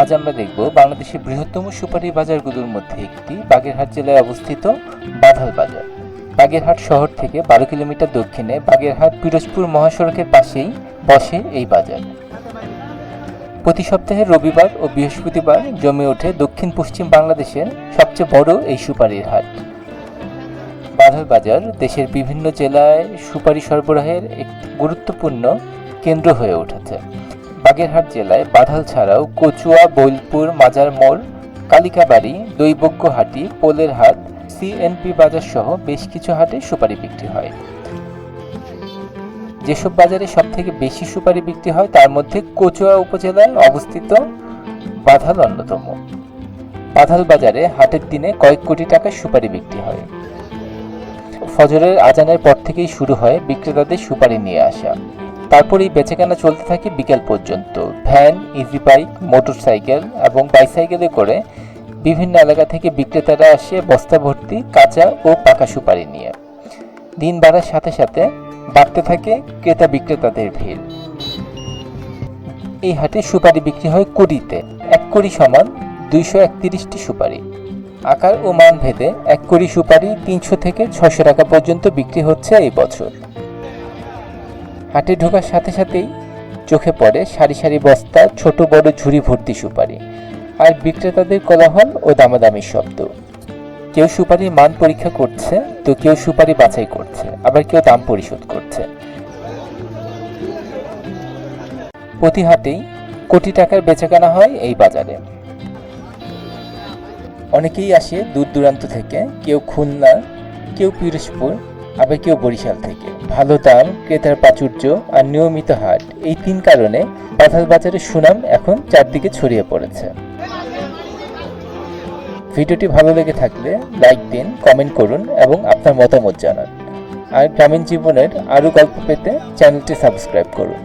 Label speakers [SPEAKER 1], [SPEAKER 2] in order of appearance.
[SPEAKER 1] আজ আমরা দেখব বাংলাদেশের বৃহত্তম সুপারি বাজারগুলোর মধ্যে একটি, বাগেরহাট জেলায় অবস্থিত বাধাল বাজার। বাগেরহাট শহর থেকে বারো কিলোমিটার দক্ষিণে বাগেরহাট পিরোজপুর মহাসড়কের পাশেই বসে এই বাজার। প্রতি সপ্তাহে রবিবার ও বৃহস্পতিবার জমে ওঠে দক্ষিণ পশ্চিম বাংলাদেশের সবচেয়ে বড় এই সুপারির হাট। বাধাল বাজার দেশের বিভিন্ন জেলায় সুপারি সরবরাহের এক গুরুত্বপূর্ণ কেন্দ্র হয়ে উঠেছে। বাগেরহাট জেলায় বাধাল ছাড়াও কচুয়া, বৈলপুর, মাজার মোড়, কালিকাবাড়ি দৈবজ্ঞহাটি পোলের হাট সিএনপি বাজার সহ বেশ কিছু হাটে সুপারি বিক্রি হয়। যেসব বাজারে সব থেকে বেশি সুপারি বিক্রি হয়, তার মধ্যে কচুয়া উপজেলায় অবস্থিত বাধাল অন্যতম। বাধাল বাজারে হাটের দিনে কয়েক কোটি টাকার সুপারি বিক্রি হয়। ফজরের আজানের পর থেকেই শুরু হয় বিক্রেতাদের সুপারি নিয়ে আসা। তারপরেই বেচাকেনা চলতে থাকে বিকেল পর্যন্ত। ভ্যান ইজি বাইক মোটরসাইকেল এবং বাইসাইকেলে করে বিভিন্ন এলাকা থেকে বিক্রেতারা আসে বস্তা ভর্তি, কাঁচা ও পাকা সুপারি নিয়ে। দিন বাড়ার সাথে সাথে বাড়তে থাকে ক্রেতা বিক্রেতাদের ভিড়। এই হাটে সুপারি বিক্রি হয় কুড়িতে, এক কুড়ি সমান দুইশো একত্রিশটি সুপারি। আকার ও মান ভেদে এক কুড়ি সুপারি তিনশো থেকে ছশো টাকা পর্যন্ত বিক্রি হচ্ছে এই বছর। হাটে ঢোকার সাথে সাথেই চোখে পড়ে সারি সারি বস্তা, ছোট বড় ঝুড়ি ভর্তি সুপারি আর বিক্রেতাদের কোলাহল ও দামাদামির শব্দ। কেউ সুপারির মান পরীক্ষা করছে, তো কেউ সুপারি বাছাই করছে, আবার কেউ দাম পরিশোধ করছে। প্রতি হাটেই কোটি টাকার বেচাকেনা হয় এই বাজারে। অনেকেই আসে দূর দূরান্ত থেকে, কেউ খুলনা, কেউ পিরোজপুর আবেগীয় বরিশাল থেকে। ভালো দাম, ক্রেতার প্রাচুর্য আর নিয়মিত হাট, এই তিন কারণে পাথাল বাজারের সুনাম এখন চারদিকে ছড়িয়ে পড়েছে। ভিডিওটি ভালো লেগে থাকলে লাইক দিন, কমেন্ট করুন এবং আপনার মতামত জানান। আর গ্রামীণ জীবনের আরও গল্প পেতে চ্যানেলটি সাবস্ক্রাইব করুন।